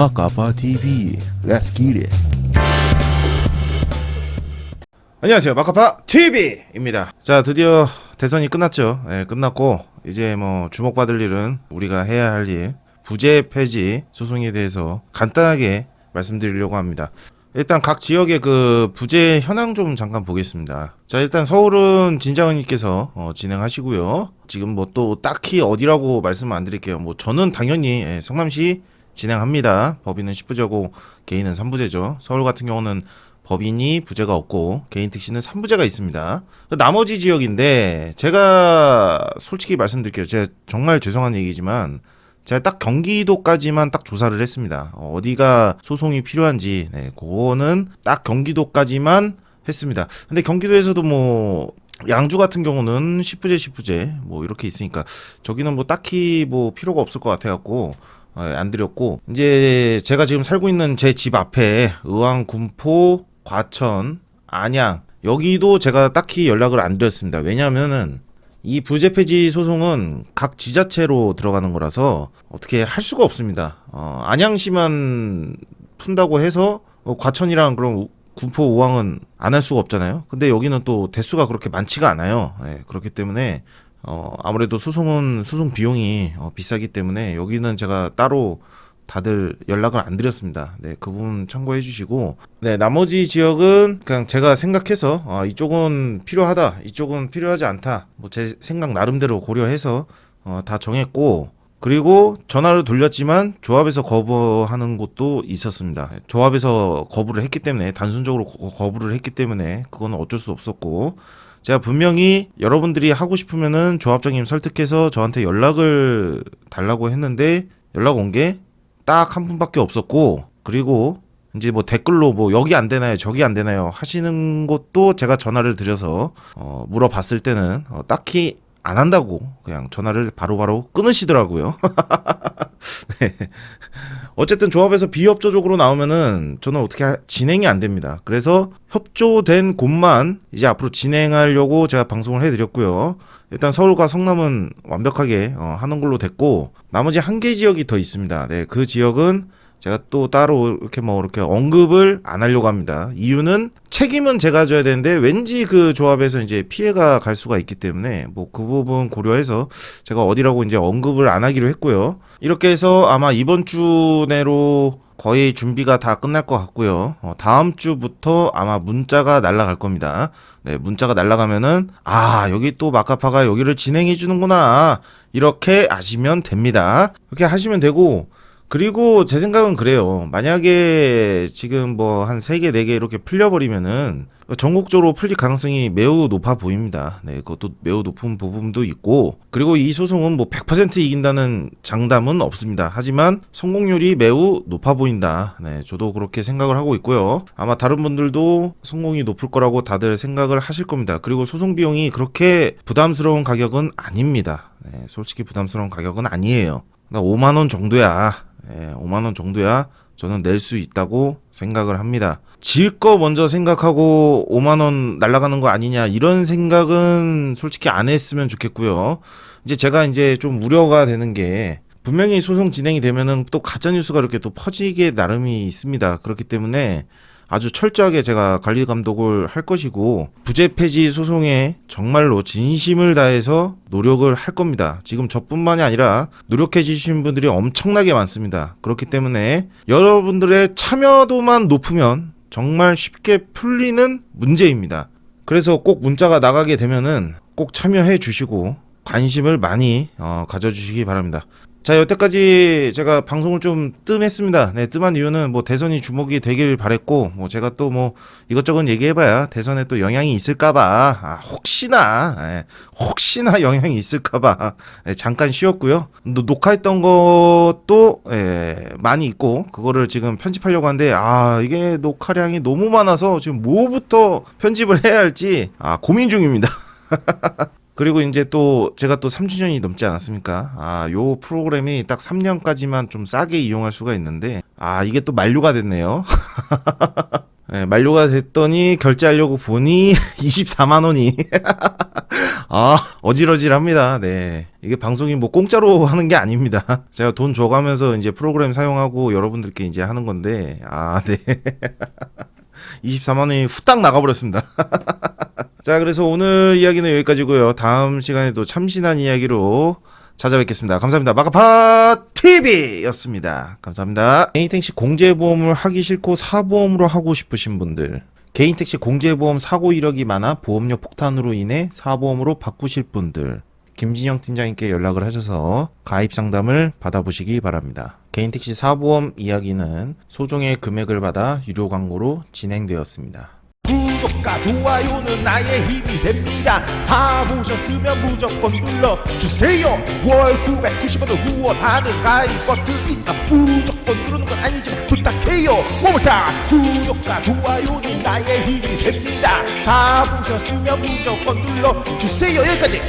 아까파 TV. Let's get it. 안녕하세요. 마카파 TV입니다. 자, 드디어 대선이 끝났죠. 예, 끝났고 이제 뭐 주목받을 일은 우리가 해야 할 일, 부재 폐지 소송에 대해서 간단하게 말씀드리려고 합니다. 일단 각 지역의 그 부재 현황 좀 잠깐 보겠습니다. 자, 일단 서울은 진장은님께서 어, 진행하시고요. 지금 뭐 또 딱히 어디라고 말씀 안 드릴게요. 뭐 저는 당연히 예, 성남시 진행합니다. 법인은 10부제고 개인은 3부제죠. 서울 같은 경우는 법인이 부재가 없고 개인 택시는 3부제가 있습니다. 나머지 지역인데 제가 솔직히 말씀드릴게요. 제가 정말 죄송한 얘기지만 제가 딱 경기도까지만 딱 조사를 했습니다. 어, 어디가 소송이 필요한지 네, 그거는 딱 경기도까지만 했습니다. 근데 경기도에서도 뭐 양주 같은 경우는 10부제 10부제 뭐 이렇게 있으니까 저기는 뭐 딱히 뭐 필요가 없을 것 같아 갖고 어, 안 드렸고 이제 제가 지금 살고 있는 제 집 앞에 의왕 군포 과천 안양 여기도 제가 딱히 연락을 안 드렸습니다. 왜냐하면은 이 부재 폐지 소송은 각 지자체로 들어가는 거라서 어떻게 할 수가 없습니다. 어, 안양시만 푼다고 해서 어, 과천이랑 그럼 우- 군포 우왕은 안 할 수가 없잖아요. 근데 여기는 또 대수가 그렇게 많지가 않아요. 예, 그렇기 때문에 어, 아무래도 소송은 소송 비용이 어, 비싸기 때문에 여기는 제가 따로 다들 연락을 안 드렸습니다. 네, 그 부분 참고해 주시고, 네, 나머지 지역은 그냥 제가 생각해서 아, 이쪽은 필요하다, 이쪽은 필요하지 않다, 뭐 제 생각 나름대로 고려해서 어, 다 정했고, 그리고 전화를 돌렸지만 조합에서 거부하는 곳도 있었습니다. 조합에서 거부를 했기 때문에 단순적으로 거- 거부를 했기 때문에 그건 어쩔 수 없었고 제가 분명히 여러분들이 하고 싶으면은 조합장님 설득해서 저한테 연락을 달라고 했는데 연락 온 게 딱 한 분밖에 없었고 그리고 이제 뭐 댓글로 뭐 여기 안 되나요 저기 안 되나요 하시는 것도 제가 전화를 드려서 어 물어봤을 때는 어 딱히 안 한다고 그냥 전화를 바로바로 끊으시더라고요. 네. 어쨌든 조합에서 비협조적으로 나오면은 저는 어떻게 하- 진행이 안 됩니다. 그래서 협조된 곳만 이제 앞으로 진행하려고 제가 방송을 해드렸고요. 일단 서울과 성남은 완벽하게 어, 하는 걸로 됐고 나머지 한 개 지역이 더 있습니다. 네, 그 지역은 제가 또 따로 이렇게 뭐 이렇게 언급을 안 하려고 합니다. 이유는 책임은 제가 져야 되는데 왠지 그 조합에서 이제 피해가 갈 수가 있기 때문에 뭐 그 부분 고려해서 제가 어디라고 이제 언급을 안 하기로 했고요. 이렇게 해서 아마 이번 주 내로 거의 준비가 다 끝날 것 같고요. 어, 다음 주부터 아마 문자가 날라갈 겁니다. 네, 문자가 날라가면은 아 여기 또 마카파가 여기를 진행해 주는구나 이렇게 아시면 됩니다. 이렇게 하시면 되고 그리고 제 생각은 그래요. 만약에 지금 뭐 한 세 개, 네 개 이렇게 풀려버리면은 전국적으로 풀릴 가능성이 매우 높아 보입니다. 네, 그것도 매우 높은 부분도 있고, 그리고 이 소송은 뭐 100% 이긴다는 장담은 없습니다. 하지만 성공률이 매우 높아 보인다. 네, 저도 그렇게 생각을 하고 있고요. 아마 다른 분들도 성공이 높을 거라고 다들 생각을 하실 겁니다. 그리고 소송 비용이 그렇게 부담스러운 가격은 아닙니다. 네, 솔직히 부담스러운 가격은 아니에요. 나 5만 원 정도야. 예, 5만 원 정도야 저는 낼 수 있다고 생각을 합니다. 질 거 먼저 생각하고 5만 원 날라가는 거 아니냐 이런 생각은 솔직히 안 했으면 좋겠고요. 이제 제가 이제 좀 우려가 되는 게 분명히 소송 진행이 되면은 또 가짜 뉴스가 이렇게 또 퍼지게 나름이 있습니다. 그렇기 때문에 아주 철저하게 제가 관리 감독을 할 것이고 부재 폐지 소송에 정말로 진심을 다해서 노력을 할 겁니다. 지금 저뿐만이 아니라 노력해 주신 분들이 엄청나게 많습니다. 그렇기 때문에 여러분들의 참여도만 높으면 정말 쉽게 풀리는 문제입니다. 그래서 꼭 문자가 나가게 되면은 꼭 참여해 주시고 관심을 많이 어, 가져주시기 바랍니다. 자 여태까지 제가 방송을 좀 뜸했습니다. 네 뜸한 이유는 뭐 대선이 주목이 되길 바랬고 뭐 제가 또 뭐 이것저것 얘기해봐야 대선에 또 영향이 있을까봐 아, 혹시나 예, 혹시나 영향이 있을까봐 예, 잠깐 쉬었고요. 노- 녹화했던 것도 예, 많이 있고 그거를 지금 편집하려고 하는데 아 이게 녹화량이 너무 많아서 지금 뭐부터 편집을 해야 할지 아 고민 중입니다. 그리고 이제 또 제가 또 3주년이 넘지 않았습니까? 아, 요 프로그램이 딱 3년까지만 좀 싸게 이용할 수가 있는데 아, 이게 또 만료가 됐네요. 예, 만료가 됐더니 결제하려고 보니 24만 원이 아 어질어질합니다. 네 이게 방송이 뭐 공짜로 하는 게 아닙니다. 제가 돈 줘가면서 이제 프로그램 사용하고 여러분들께 이제 하는 건데 아 네. 24만 원이 후딱 나가버렸습니다. 자, 그래서 오늘 이야기는 여기까지고요. 다음 시간에도 참신한 이야기로 찾아뵙겠습니다. 감사합니다. 마카파 TV였습니다. 감사합니다. 개인 택시 공제보험을 하기 싫고 사보험으로 하고 싶으신 분들, 개인 택시 공제보험 사고 이력이 많아 보험료 폭탄으로 인해 사보험으로 바꾸실 분들, 김진영 팀장님께 연락을 하셔서 가입 상담을 받아보시기 바랍니다. 개인 택시 사보험 이야기는 소정의 금액을 받아 유료 광고로 진행되었습니다. 구독과 좋아요는 나의 힘이 됩니다. 다 보셨으면 무조건 눌러주세요. 월 990원을 후원하는 가입 버튼 있어 무조건 누르는 건 아니지만 부탁해요. 모모타 구독과 좋아요는 나의 힘이 됩니다. 다 보셨으면 무조건 눌러주세요. 여기까지